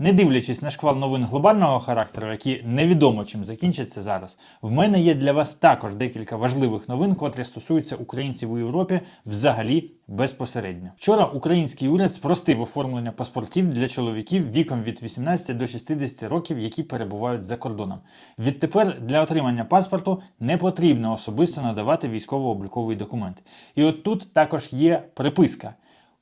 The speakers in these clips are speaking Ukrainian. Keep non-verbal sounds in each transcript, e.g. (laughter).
Не дивлячись на шквал новин глобального характеру, які невідомо чим закінчаться зараз, в мене є для вас також декілька важливих новин, котрі стосуються українців у Європі взагалі безпосередньо. Вчора український уряд спростив оформлення паспортів для чоловіків віком від 18 до 60 років, які перебувають за кордоном. Відтепер для отримання паспорту не потрібно особисто надавати військово-обліковий документ. І от тут також є приписка.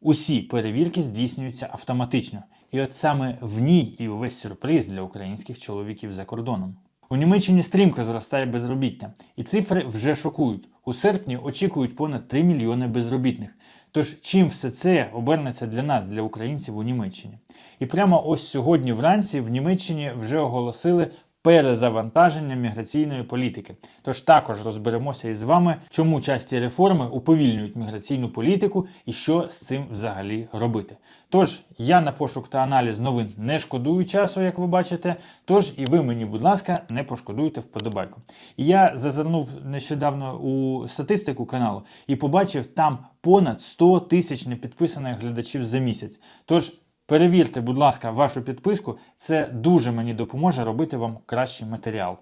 Усі перевірки здійснюються автоматично. І от саме в ній і увесь сюрприз для українських чоловіків за кордоном. У Німеччині стрімко зростає безробіття, і цифри вже шокують. У серпні очікують понад 3 мільйони безробітних. Тож чим все це обернеться для нас, для українців у Німеччині? І прямо ось сьогодні вранці в Німеччині вже оголосили перезавантаження міграційної політики. Тож також розберемося із вами, чому часті реформи уповільнюють міграційну політику і що з цим взагалі робити. Тож я на пошук та аналіз новин не шкодую часу, як ви бачите. Тож і ви мені, будь ласка, не пошкодуйте вподобайку. І я зазирнув нещодавно у статистику каналу і побачив там понад 100 тисяч непідписаних глядачів за місяць. Тож Перевірте, будь ласка, вашу підписку, це дуже мені допоможе робити вам кращий матеріал.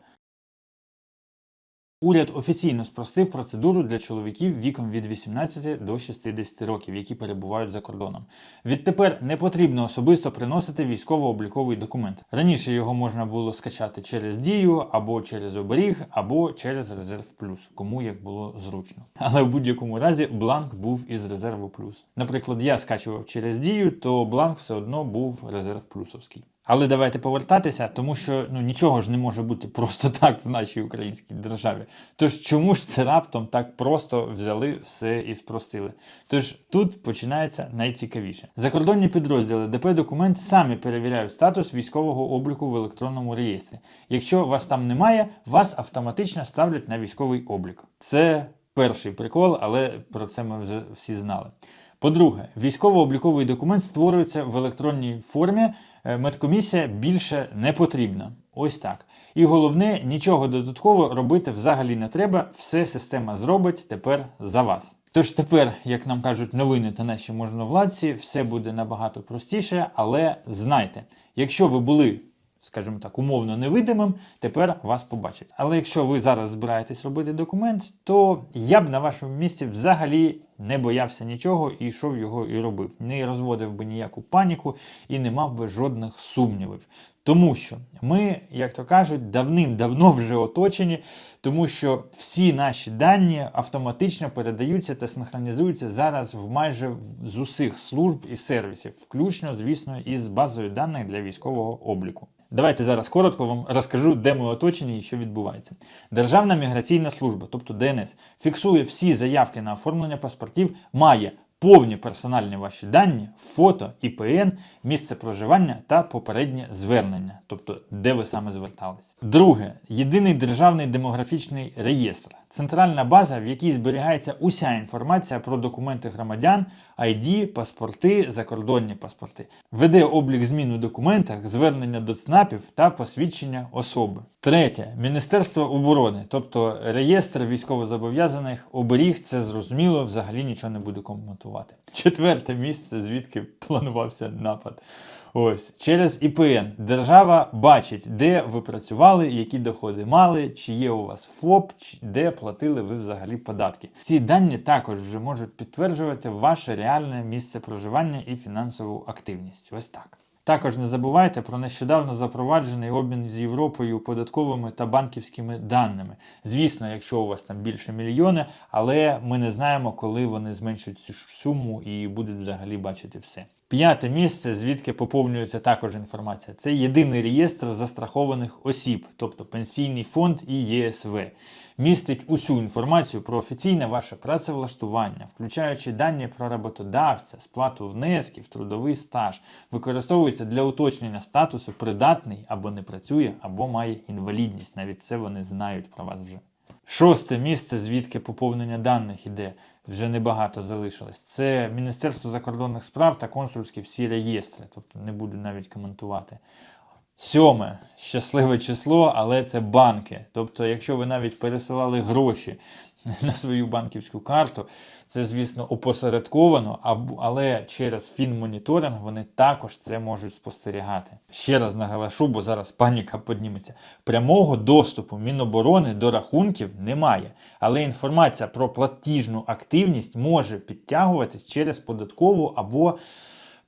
Уряд офіційно спростив процедуру для чоловіків віком від 18 до 60 років, які перебувають за кордоном. Відтепер не потрібно особисто приносити військово-обліковий документ. Раніше його можна було скачати через дію, або через оберіг, або через резерв плюс, кому як було зручно. Але в будь-якому разі бланк був із резерву плюс. Наприклад, я скачував через дію, то бланк все одно був резерв плюсовський. Але давайте повертатися, тому що ну нічого ж не може бути просто (laughs) так в нашій українській державі. Тож чому ж це раптом так просто взяли все і спростили? Тож тут починається найцікавіше. Закордонні підрозділи ДП документ самі перевіряють статус військового обліку в електронному реєстрі. Якщо вас там немає, вас автоматично ставлять на військовий облік. Це перший прикол, але про це ми вже всі знали. По-друге, військово-обліковий документ створюється в електронній формі. Е, Медкомісія більше не потрібна. Ось так. І головне, нічого додатково робити взагалі не треба. Все система зробить тепер за вас. Тож тепер, як нам кажуть новини та наші можновладці, все буде набагато простіше, але знайте, якщо ви були скажімо так, умовно невидимим, тепер вас побачать. Але якщо ви зараз збираєтесь робити документ, то я б на вашому місці взагалі не боявся нічого і йшов його і робив. Не розводив би ніяку паніку і не мав би жодних сумнівів. Тому що ми, як то кажуть, давним-давно вже оточені, тому що всі наші дані автоматично передаються та синхронізуються зараз в майже з усіх служб і сервісів, включно, звісно, із базою даних для військового обліку. Давайте зараз коротко вам розкажу, де ми оточені і що відбувається. Державна міграційна служба, тобто ДНС, фіксує всі заявки на оформлення паспортів, має повні персональні ваші дані, фото, ІПН, місце проживання та попереднє звернення, тобто де ви саме звертались. Друге, єдиний державний демографічний реєстр. Центральна база, в якій зберігається уся інформація про документи громадян, ID, паспорти, закордонні паспорти, веде облік змін у документах, звернення до ЦНАПів та посвідчення особи. Третє Міністерство оборони, тобто реєстр військовозобов'язаних, оберіг, це зрозуміло, взагалі нічого не буду коментувати. Четверте місце, звідки планувався напад. Ось через ІПН держава бачить, де ви працювали, які доходи мали, чи є у вас ФОП, де платили ви взагалі податки. Ці дані також вже можуть підтверджувати ваше реальне місце проживання і фінансову активність. Ось так. Також не забувайте про нещодавно запроваджений обмін з Європою податковими та банківськими даними. Звісно, якщо у вас там більше мільйона, але ми не знаємо, коли вони зменшать цю суму і будуть взагалі бачити все. П'яте місце, звідки поповнюється також інформація, це єдиний реєстр застрахованих осіб, тобто пенсійний фонд і ЄСВ. Містить усю інформацію про офіційне ваше працевлаштування, включаючи дані про роботодавця, сплату внесків, трудовий стаж, використовується для уточнення статусу придатний або не працює, або має інвалідність. Навіть це вони знають про вас вже. Шосте місце, звідки поповнення даних іде, вже небагато залишилось. Це Міністерство закордонних справ та консульські всі реєстри, тобто не буду навіть коментувати. Сьоме щасливе число, але це банки. Тобто, якщо ви навіть пересилали гроші (laughs) на свою банківську карту. Це, звісно, опосередковано, але через фінмоніторинг вони також це можуть спостерігати. Ще раз наголошу, бо зараз паніка підніметься. Прямого доступу Міноборони до рахунків немає, але інформація про платіжну активність може підтягуватись через податкову або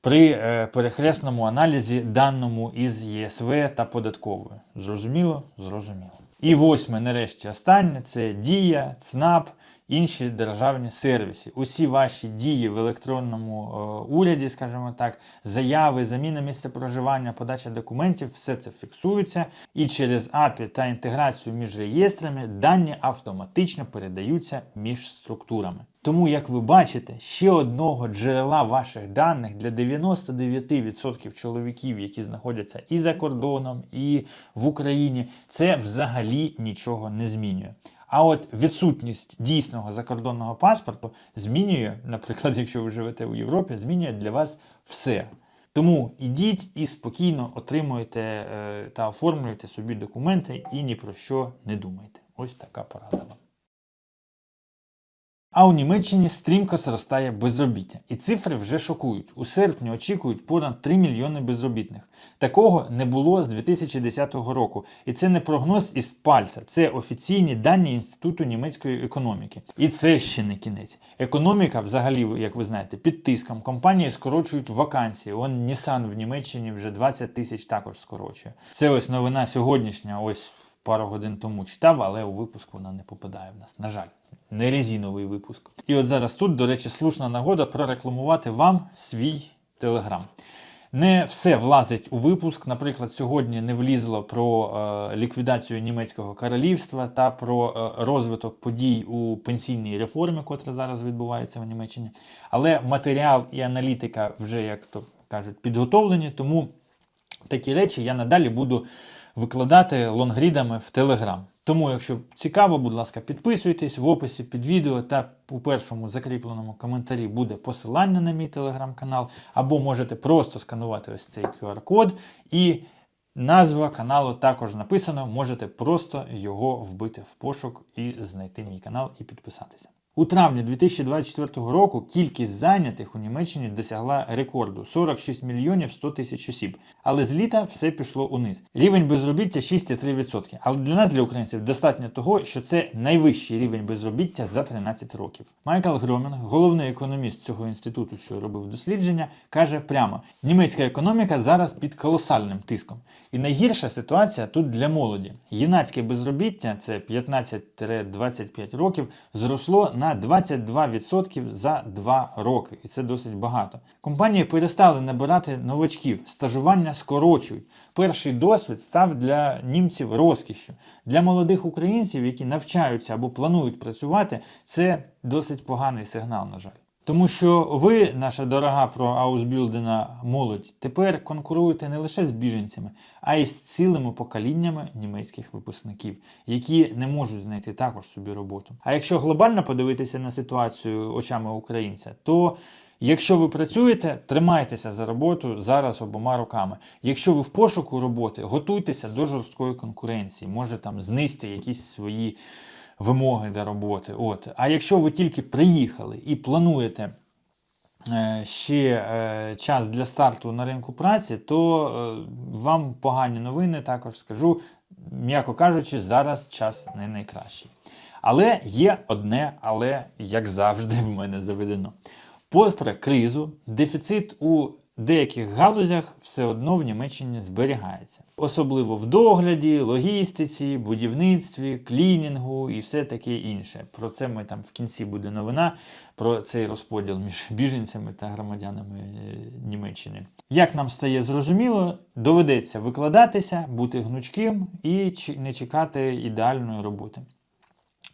при е, перехресному аналізі даному із ЄСВ та податковою. Зрозуміло? Зрозуміло. І восьме, нарешті, останнє це Дія, ЦНАП, інші державні сервіси. Усі ваші дії в електронному е, уряді, скажімо так, заяви, заміна місця проживання, подача документів, все це фіксується. І через API та інтеграцію між реєстрами дані автоматично передаються між структурами. Тому, як ви бачите, ще одного джерела ваших даних для 99% чоловіків, які знаходяться і за кордоном, і в Україні, це взагалі нічого не змінює. А от відсутність дійсного закордонного паспорту змінює, наприклад, (laughs) якщо ви живете у Європі, змінює для вас все. Тому ідіть і спокійно отримуйте е, та оформлюйте собі документи і ні про що не думайте. Ось така порада вам. А у Німеччині стрімко зростає безробіття. І цифри вже шокують. У серпні очікують понад 3 мільйони безробітних. Такого не було з 2010 року. І це не прогноз із пальця, це офіційні дані Інституту німецької економіки. І це ще не кінець. Економіка, взагалі, як ви знаєте, під тиском. Компанії скорочують вакансії. Он Nissan в Німеччині вже 20 тисяч також скорочує. Це ось новина сьогоднішня. Ось пару годин тому читав, але у випуск вона не попадає в нас. На жаль, не резиновий випуск. І от зараз тут, до речі, слушна нагода прорекламувати вам свій телеграм. Не все влазить у випуск. Наприклад, сьогодні не влізло про е, ліквідацію німецького королівства та про е, розвиток подій у пенсійній реформі, котра зараз відбувається в Німеччині. Але матеріал і аналітика вже, як то кажуть, підготовлені, тому такі речі я надалі буду викладати лонгрідами в Телеграм. Тому, якщо цікаво, будь ласка, підписуйтесь в описі під відео та у першому закріпленому коментарі буде посилання на мій телеграм-канал, або можете просто сканувати ось цей QR-код і назва каналу також написано. Можете просто його вбити в пошук і знайти мій канал і підписатися. У травні 2024 року кількість зайнятих у Німеччині досягла рекорду 46 мільйонів 100 тисяч осіб. Але з літа все пішло униз. Рівень безробіття 6,3%. Але для нас, для українців, достатньо того, що це найвищий рівень безробіття за 13 років. Майкл Громінг, головний економіст цього інституту, що робив дослідження, каже прямо: німецька економіка зараз під колосальним тиском. І найгірша ситуація тут для молоді. Юнацьке безробіття, це 15-25 років, зросло на 22% за 2 роки, і це досить багато. Компанії перестали набирати новачків, стажування скорочують. Перший досвід став для німців розкішшю. Для молодих українців, які навчаються або планують працювати, це досить поганий сигнал, на жаль. Тому що ви, наша дорога проаусбілдена молодь, тепер конкуруєте не лише з біженцями, а й з цілими поколіннями німецьких випускників, які не можуть знайти також собі роботу. А якщо глобально подивитися на ситуацію очами українця, то Якщо ви працюєте, тримайтеся за роботу зараз обома руками. Якщо ви в пошуку роботи, готуйтеся до жорсткої конкуренції, може там знизьте якісь свої вимоги до роботи. От. А якщо ви тільки приїхали і плануєте е, ще е, час для старту на ринку праці, то е, вам погані новини також скажу, м'яко кажучи, зараз час не найкращий. Але є одне, але як завжди в мене заведено. Попри кризу, дефіцит у деяких галузях все одно в Німеччині зберігається. Особливо в догляді, логістиці, будівництві, клінінгу і все таке інше. Про це ми там в кінці буде новина про цей розподіл між біженцями та громадянами е, Німеччини. Як нам стає зрозуміло, доведеться викладатися, бути гнучким і не чекати ідеальної роботи.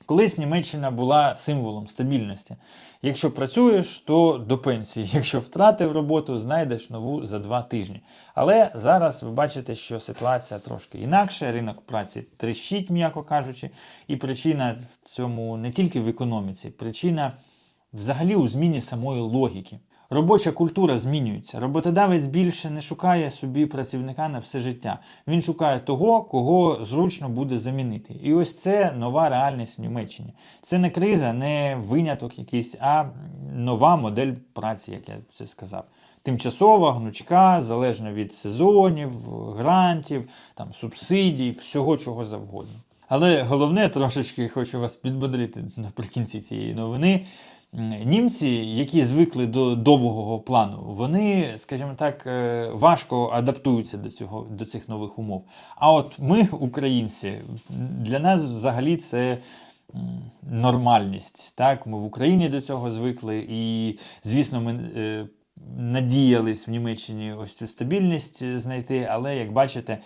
Колись Німеччина була символом стабільності. Якщо працюєш, то до пенсії. (laughs) Якщо втратив роботу, знайдеш нову за два тижні. Але зараз ви бачите, що ситуація трошки інакша. Ринок праці тріщить, м'яко кажучи, і причина в цьому не тільки в економіці, причина взагалі у зміні самої логіки. Робоча культура змінюється. Роботодавець більше не шукає собі працівника на все життя. Він шукає того, кого зручно буде замінити. І ось це нова реальність в Німеччині. Це не криза, не виняток якийсь, а нова модель праці, як я це сказав. Тимчасова, гнучка, залежно від сезонів, грантів, там, субсидій, всього чого завгодно. Але головне, трошечки хочу вас підбодрити наприкінці цієї новини. Німці, які звикли до довгого плану, вони, скажімо так, е, важко адаптуються до цього до цих нових умов. А от ми, українці, для нас взагалі це нормальність. Так, ми в Україні до цього звикли, і звісно, ми. е, Надіялись в Німеччині ось цю стабільність е, знайти, але як бачите,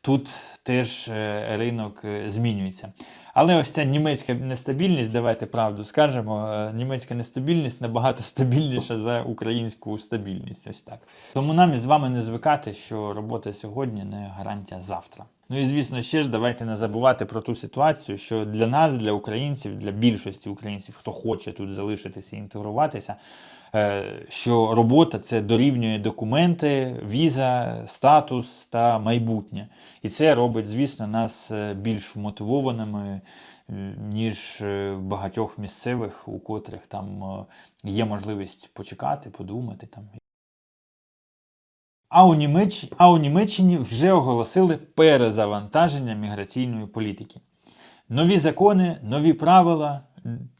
тут теж ринок змінюється. Але ось ця німецька нестабільність, давайте правду скажемо, е, німецька нестабільність набагато стабільніша за українську стабільність. Ось так. Тому нам із вами не звикати, що робота сьогодні не гарантія завтра. Ну і звісно, ще ж давайте не забувати про ту ситуацію, що для нас, для українців, для більшості українців, хто хоче тут залишитися і інтегруватися, що робота це дорівнює документи, віза, статус та майбутнє. І це робить, звісно, нас е, більш вмотивованими, е, ніж е, багатьох місцевих, у котрих там е, є можливість почекати, подумати там. А у, Німеччині, а у Німеччині вже оголосили перезавантаження міграційної політики. Нові закони, нові правила,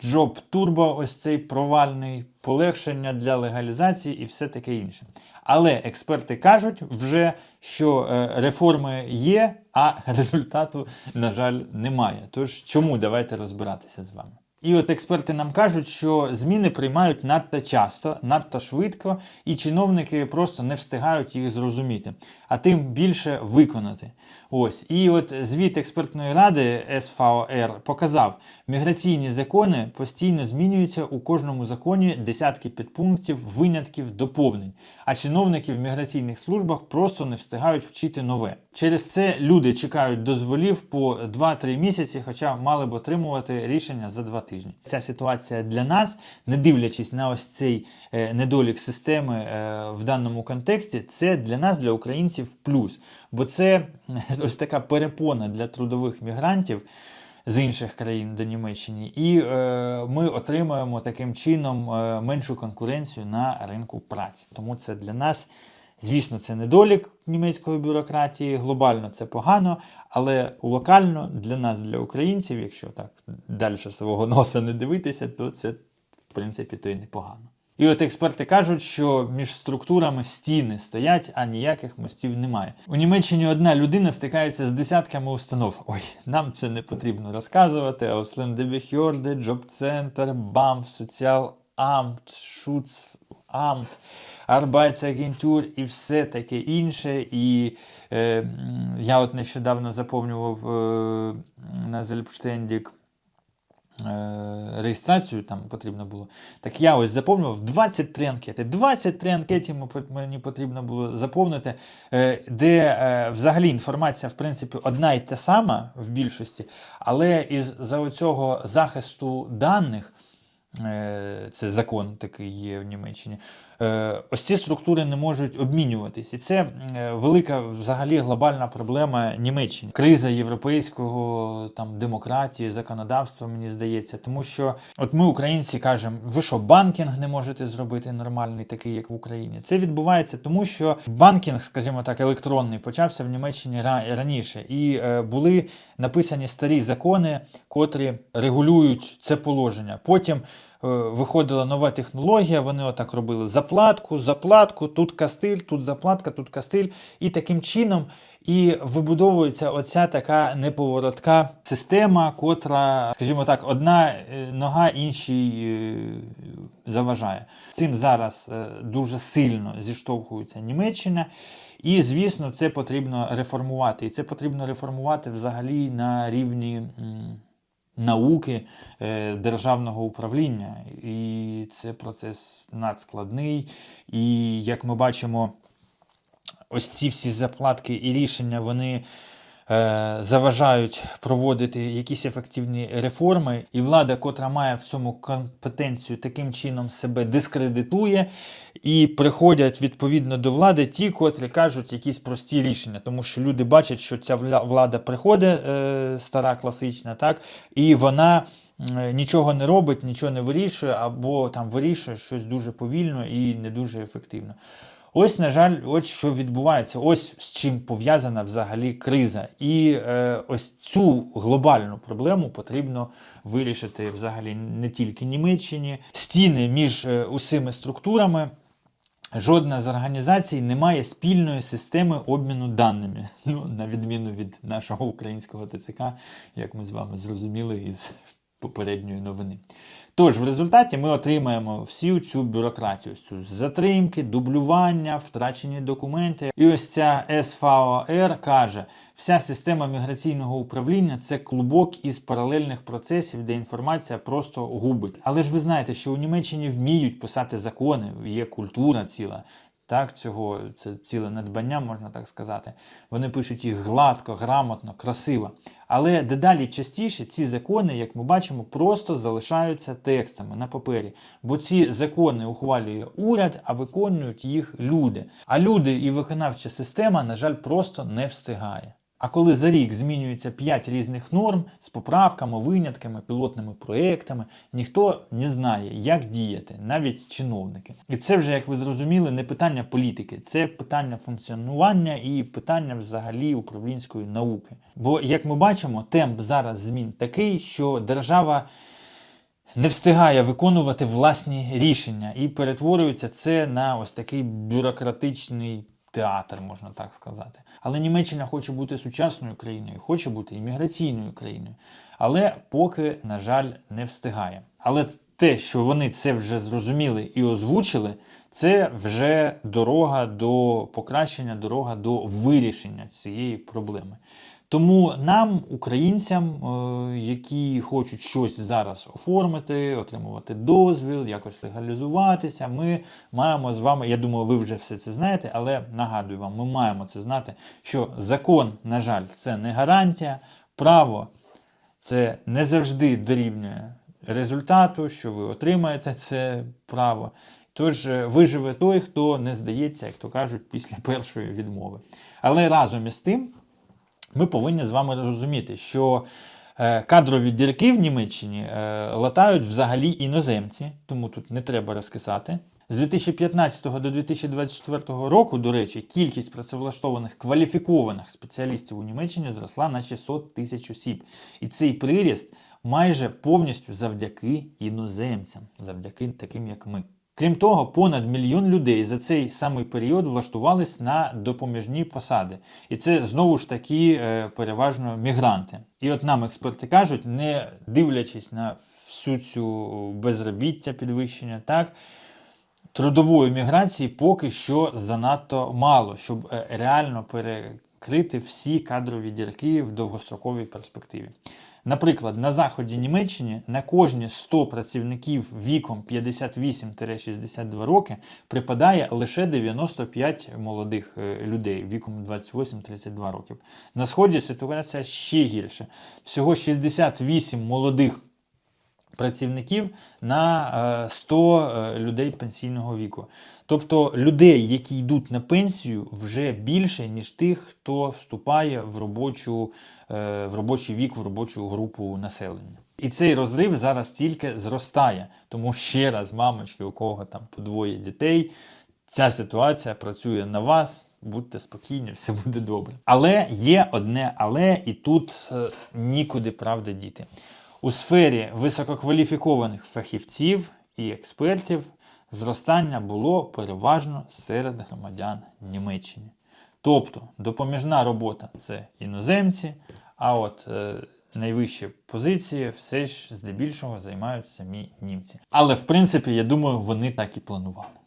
джоб турбо, ось цей провальний, полегшення для легалізації і все таке інше. Але експерти кажуть вже, що е, реформи є, а (laughs) результату, на жаль, немає. Тож чому давайте розбиратися з вами. І от експерти нам кажуть, що зміни приймають надто часто, надто швидко, і чиновники просто не встигають їх зрозуміти, а тим більше виконати. Ось. І от звіт експертної ради СВР показав, міграційні закони постійно змінюються у кожному законі десятки підпунктів, винятків, доповнень. А чиновники в міграційних службах просто не встигають вчити нове. Через це люди чекають дозволів по 2-3 місяці, хоча мали б отримувати рішення за 2 тижні. Ця ситуація для нас, не дивлячись на ось цей е, недолік системи е, в даному контексті, це для нас, для українців, плюс. Бо це е, ось така перепона для трудових мігрантів з інших країн до Німеччини, і е, ми отримуємо таким чином е, меншу конкуренцію на ринку праці. Тому це для нас, звісно, це недолік німецької бюрократії, глобально це погано, але локально для нас, для українців, якщо так далі свого (laughs) носа не дивитися, то це в принципі то й непогано. І от експерти кажуть, що між структурами стіни стоять, а ніяких мостів немає. У Німеччині одна людина стикається з десятками установ. Ой, нам це не потрібно розказувати. Ausländebehörde, Jobcenter, BAMF, Sozialamt, Schutzamt, Arbeitsagentur і все таке інше. І е, я от нещодавно заповнював е, на Зельпштендік реєстрацію там потрібно було. Так я ось заповнював 23 анкети. 23 анкети мені потрібно було заповнити, е, де е, взагалі інформація, в принципі, одна і та сама в більшості, але із за оцього захисту даних. Е, Це закон такий є в Німеччині. Е, Ось ці структури не можуть обмінюватись. І це е, велика взагалі глобальна проблема Німеччини. Криза європейського там демократії, законодавства, мені здається. Тому що от ми, українці, кажемо, ви що, банкінг не можете зробити нормальний, такий, як в Україні. Це відбувається тому, що банкінг, скажімо так, електронний, почався в Німеччині ра- раніше. І е, були написані старі закони, котрі регулюють це положення. Потім виходила нова технологія, вони отак робили заплатку, заплатку, тут кастиль, тут заплатка, тут кастиль. І таким чином і вибудовується оця така неповоротка система, котра, скажімо так, одна е, нога іншій е, заважає. Цим зараз е, дуже сильно зіштовхується Німеччина. І, звісно, це потрібно реформувати. І це потрібно реформувати взагалі на рівні науки е, державного управління. І це процес надскладний. І як ми бачимо, ось ці всі заплатки і рішення, вони е, заважають проводити якісь ефективні реформи, і влада, котра має в цьому компетенцію, таким чином себе дискредитує, і приходять відповідно до влади ті, котрі кажуть якісь прості рішення, тому що люди бачать, що ця влада приходить, е, стара класична, так, і вона. е, Нічого не робить, нічого не вирішує, або там вирішує щось дуже повільно і не дуже ефективно. Ось, на жаль, ось що відбувається, ось з чим пов'язана взагалі криза. І е, ось цю глобальну проблему потрібно вирішити взагалі не тільки Німеччині. Стіни між е, усіми структурами. Жодна з організацій не має спільної системи обміну даними, (laughs) ну, на відміну від нашого українського ТЦК, як ми з вами зрозуміли із попередньої новини. Тож, в результаті ми отримаємо всю цю бюрократію, цю затримки, дублювання, втрачені документи. І ось ця СФОР каже, вся система міграційного управління це клубок із паралельних процесів, де інформація просто губить. Але ж ви знаєте, що у Німеччині вміють писати закони, є культура ціла. Так, цього це ціле надбання, можна так сказати. Вони пишуть їх гладко, грамотно, красиво. Але дедалі частіше ці закони, як ми бачимо, просто залишаються текстами на папері. Бо ці закони ухвалює уряд, а виконують їх люди. А люди і виконавча система, на жаль, просто не встигає. А коли за рік змінюється 5 різних норм з поправками, винятками, пілотними проектами, ніхто не знає, як діяти, навіть чиновники. І це вже, як ви зрозуміли, не питання політики, це питання функціонування і питання взагалі управлінської науки. Бо, як ми бачимо, темп зараз змін такий, що держава не встигає виконувати власні рішення і перетворюється це на ось такий бюрократичний театр, можна так сказати. Але Німеччина хоче бути сучасною країною, хоче бути імміграційною країною, але поки, на жаль, не встигає. Але те, що вони це вже зрозуміли і озвучили, це вже дорога до покращення, дорога до вирішення цієї проблеми. Тому нам, українцям, е, які хочуть щось зараз оформити, отримувати дозвіл, якось легалізуватися, ми маємо з вами, я думаю, ви вже все це знаєте, але нагадую вам, ми маємо це знати, що закон, на жаль, це не гарантія, право це не завжди дорівнює результату, що ви отримаєте це право. Тож е, виживе той, хто не здається, як то кажуть, після першої відмови. Але разом із тим ми повинні з вами розуміти, що е, кадрові дірки в Німеччині е, латають взагалі іноземці, тому тут не треба розкисати. З 2015 до 2024 року, до речі, кількість працевлаштованих кваліфікованих спеціалістів у Німеччині зросла на 600 тисяч осіб. І цей приріст майже повністю завдяки іноземцям, завдяки таким, як ми. Крім того, понад мільйон людей за цей самий період влаштувались на допоміжні посади. І це знову ж таки е, переважно мігранти. І от нам експерти кажуть, не дивлячись на всю цю безробіття, підвищення, так, трудової міграції поки що занадто мало, щоб е, реально перекрити всі кадрові дірки в довгостроковій перспективі. Наприклад, на заході Німеччини на кожні 100 працівників віком 58-62 роки припадає лише 95 молодих е, людей віком 28-32 років. На сході ситуація ще гірше. Всього 68 молодих працівників на е, 100 е, людей пенсійного віку. Тобто людей, які йдуть на пенсію, вже більше, ніж тих, хто вступає в робочу, е, в робочий вік, в робочу групу населення. І цей розрив зараз тільки зростає. Тому ще раз, мамочки, у кого там по двоє дітей, ця ситуація працює на вас. Будьте спокійні, все буде добре. Але є одне але, і тут е, нікуди правди діти. У сфері висококваліфікованих фахівців і експертів зростання було переважно серед громадян Німеччини. Тобто допоміжна робота це іноземці, а от е, найвищі позиції все ж здебільшого займають самі німці. Але в принципі, я думаю, вони так і планували.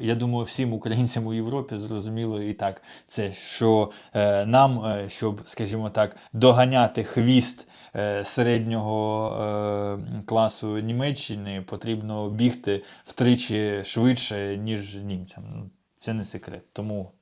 Я думаю, всім українцям у Європі зрозуміло і так це, що е, нам, е, щоб, скажімо так, доганяти хвіст е, середнього е, класу Німеччини, потрібно бігти втричі швидше, ніж німцям. Ну, Це не секрет. Тому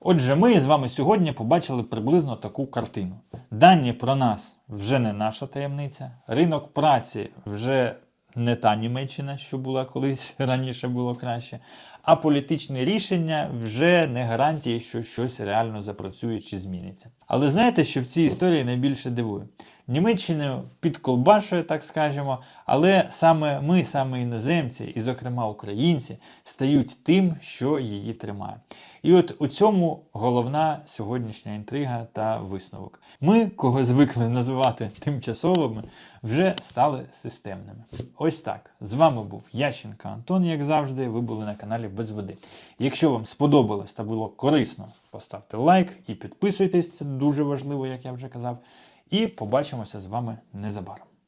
Отже, ми з вами сьогодні побачили приблизно таку картину. Дані про нас вже не наша таємниця. Ринок праці вже не та Німеччина, що була колись (laughs) раніше було краще. А політичні рішення вже не гарантії, що щось реально запрацює чи зміниться. Але знаєте, що в цій історії найбільше дивує? Німеччину підколбашує, так скажемо, але саме ми, саме іноземці, і, зокрема, українці, стають тим, що її тримає. І от у цьому головна сьогоднішня інтрига та висновок. Ми, кого звикли називати тимчасовими, вже стали системними. Ось так. З вами був Ященко Антон, як завжди. Ви були на каналі Без води. Якщо вам сподобалось та було корисно, поставте лайк і підписуйтесь, це дуже важливо, як я вже казав. І побачимося з вами незабаром.